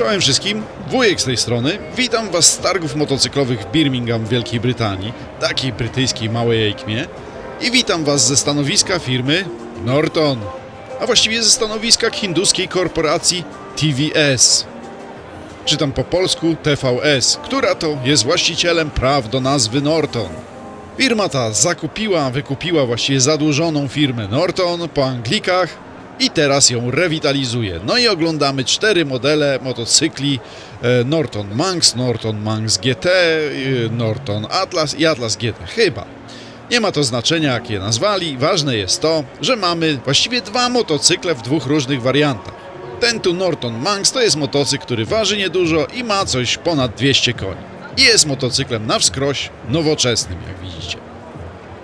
Czołem wszystkim, wujek z tej strony. Witam Was z targów motocyklowych w Birmingham w Wielkiej Brytanii, takiej brytyjskiej małej ejkmie. I witam Was ze stanowiska firmy Norton, a właściwie ze stanowiska hinduskiej korporacji TVS. Czytam po polsku TVS, która to jest właścicielem praw do nazwy Norton. Firma ta zakupiła, wykupiła właściwie zadłużoną firmę Norton po Anglikach i teraz ją rewitalizuje. No i oglądamy cztery modele motocykli e, Norton Manx, Norton Manx GT, e, Norton Atlas i Atlas GT. Chyba. Nie ma to znaczenia, jak je nazwali. Ważne jest to, że mamy właściwie dwa motocykle w dwóch różnych wariantach. Ten tu Norton Manx to jest motocykl, który waży niedużo i ma coś ponad 200 koni. I jest motocyklem na wskroś nowoczesnym, jak widzicie.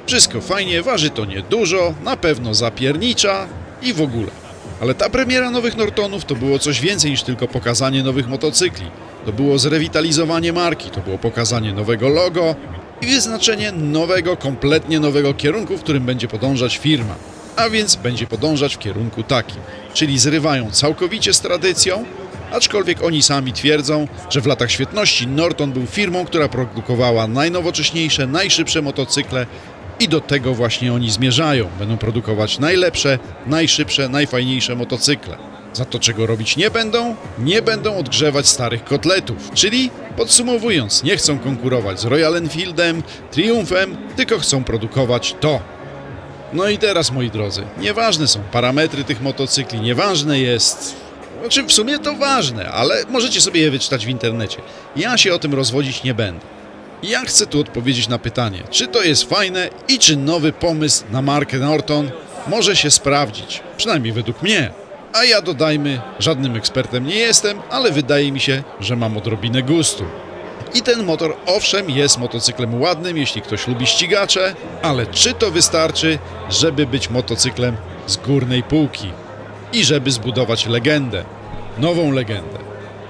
Wszystko fajnie, waży to niedużo, na pewno zapiernicza i w ogóle. Ale ta premiera nowych Nortonów to było coś więcej niż tylko pokazanie nowych motocykli. To było zrewitalizowanie marki, to było pokazanie nowego logo i wyznaczenie nowego, kompletnie nowego kierunku, w którym będzie podążać firma. A więc będzie podążać w kierunku takim, czyli zrywają całkowicie z tradycją, aczkolwiek oni sami twierdzą, że w latach świetności Norton był firmą, która produkowała najnowocześniejsze, najszybsze motocykle i do tego właśnie oni zmierzają. Będą produkować najlepsze, najszybsze, najfajniejsze motocykle. Za to czego robić nie będą? Nie będą odgrzewać starych kotletów. Czyli, podsumowując, nie chcą konkurować z Royal Enfieldem, Triumphem, tylko chcą produkować to. No i teraz, moi drodzy, nieważne są parametry tych motocykli, nieważne jest... Znaczy, w sumie to ważne, ale możecie sobie je wyczytać w internecie. Ja się o tym rozwodzić nie będę. Ja chcę tu odpowiedzieć na pytanie, czy to jest fajne i czy nowy pomysł na markę Norton może się sprawdzić, przynajmniej według mnie. A ja dodajmy, żadnym ekspertem nie jestem, ale wydaje mi się, że mam odrobinę gustu. I ten motor owszem jest motocyklem ładnym, jeśli ktoś lubi ścigacze, ale czy to wystarczy, żeby być motocyklem z górnej półki i żeby zbudować legendę, nową legendę?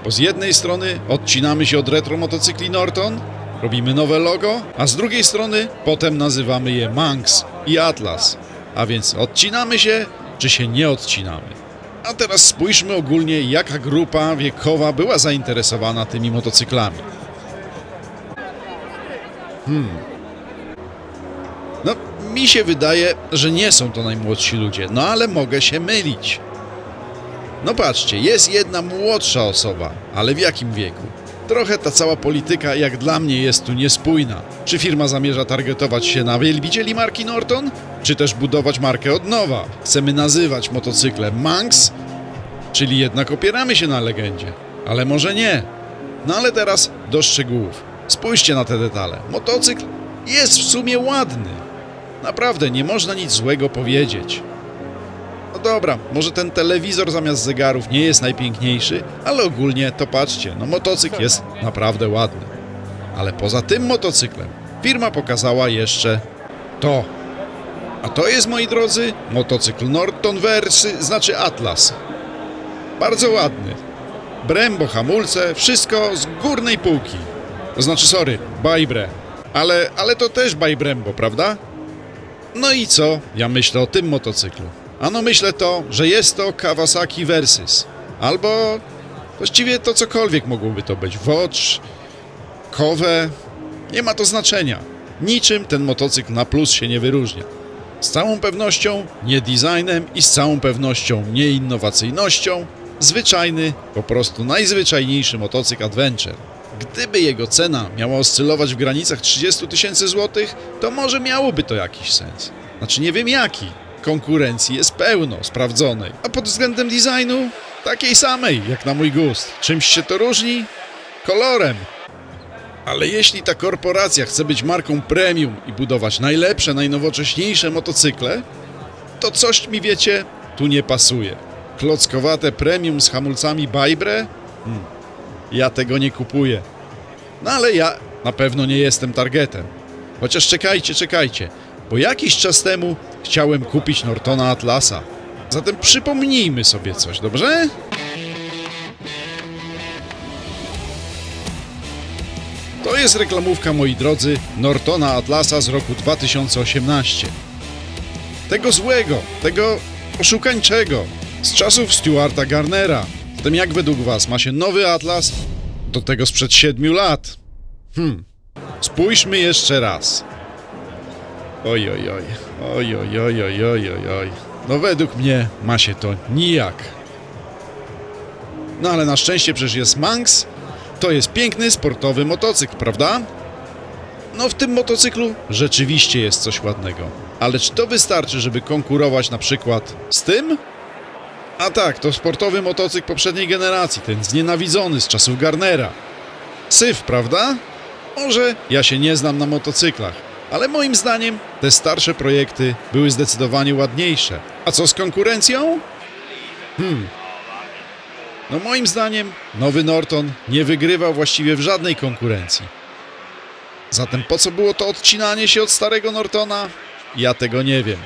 Bo z jednej strony odcinamy się od retro motocykli Norton, robimy nowe logo, a z drugiej strony potem nazywamy je Manx i Atlas. A więc odcinamy się, czy się nie odcinamy? A teraz spójrzmy ogólnie, jaka grupa wiekowa była zainteresowana tymi motocyklami. No, mi się wydaje, że nie są to najmłodsi ludzie, no ale mogę się mylić. No patrzcie, jest jedna młodsza osoba, ale w jakim wieku? Trochę ta cała polityka, jak dla mnie, jest tu niespójna. Czy firma zamierza targetować się na wielbicieli marki Norton? Czy też budować markę od nowa? Chcemy nazywać motocykle Manx? Czyli jednak opieramy się na legendzie. Ale może nie. No ale teraz do szczegółów. Spójrzcie na te detale. Motocykl jest w sumie ładny. Naprawdę, nie można nic złego powiedzieć. Dobra, może ten telewizor zamiast zegarów nie jest najpiękniejszy, ale ogólnie to patrzcie, no motocykl jest naprawdę ładny. Ale poza tym motocyklem firma pokazała jeszcze to. A to jest, moi drodzy, motocykl Norton Versy, znaczy Atlas. Bardzo ładny. Brembo, hamulce, wszystko z górnej półki. To znaczy, sorry, Bajbre. Ale, ale to też Bajbrembo, prawda? No i co ja myślę o tym motocyklu? Ano myślę to, że jest to Kawasaki Versys. Albo właściwie to cokolwiek mogłoby to być. Watch, Kowe. Nie ma to znaczenia. Niczym ten motocykl na plus się nie wyróżnia. Z całą pewnością nie designem i z całą pewnością nie innowacyjnością. Zwyczajny, po prostu najzwyczajniejszy motocykl Adventure. Gdyby jego cena miała oscylować w granicach 30 tysięcy złotych, to może miałoby to jakiś sens. Znaczy nie wiem jaki. Konkurencji jest pełno, sprawdzonej. A pod względem designu? Takiej samej, jak na mój gust. Czymś się to różni? Kolorem. Ale jeśli ta korporacja chce być marką premium i budować najlepsze, najnowocześniejsze motocykle, to coś mi wiecie, tu nie pasuje. Klockowate premium z hamulcami Bajbre? Hmm. Ja tego nie kupuję. No ale ja na pewno nie jestem targetem. Chociaż czekajcie, czekajcie, bo jakiś czas temu chciałem kupić Nortona Atlasa. Zatem przypomnijmy sobie coś, dobrze? To jest reklamówka, moi drodzy, Nortona Atlasa z roku 2018. Tego złego, tego oszukańczego, z czasów Stuarta Garnera, Zatem jak według was ma się nowy Atlas do tego sprzed 7 lat? Hmm. Spójrzmy jeszcze raz. Oj, oj, oj. Oj, oj, oj, oj, oj, oj, oj. No według mnie ma się to nijak. No ale na szczęście przecież jest Manx. To jest piękny sportowy motocykl, prawda? No w tym motocyklu rzeczywiście jest coś ładnego. Ale czy to wystarczy, żeby konkurować na przykład z tym? A tak, to sportowy motocykl poprzedniej generacji, ten znienawidzony z czasów Garnera. Syf, prawda? Może ja się nie znam na motocyklach, ale moim zdaniem te starsze projekty były zdecydowanie ładniejsze. A co z konkurencją? Hmm. No moim zdaniem nowy Norton nie wygrywał właściwie w żadnej konkurencji. Zatem po co było to odcinanie się od starego Nortona? Ja tego nie wiem.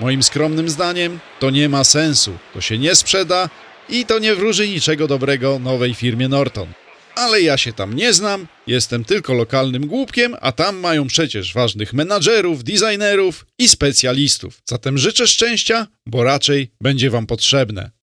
Moim skromnym zdaniem to nie ma sensu. To się nie sprzeda i to nie wróży niczego dobrego nowej firmie Norton. Ale ja się tam nie znam, jestem tylko lokalnym głupkiem, a tam mają przecież ważnych menadżerów, designerów i specjalistów. Zatem życzę szczęścia, bo raczej będzie wam potrzebne.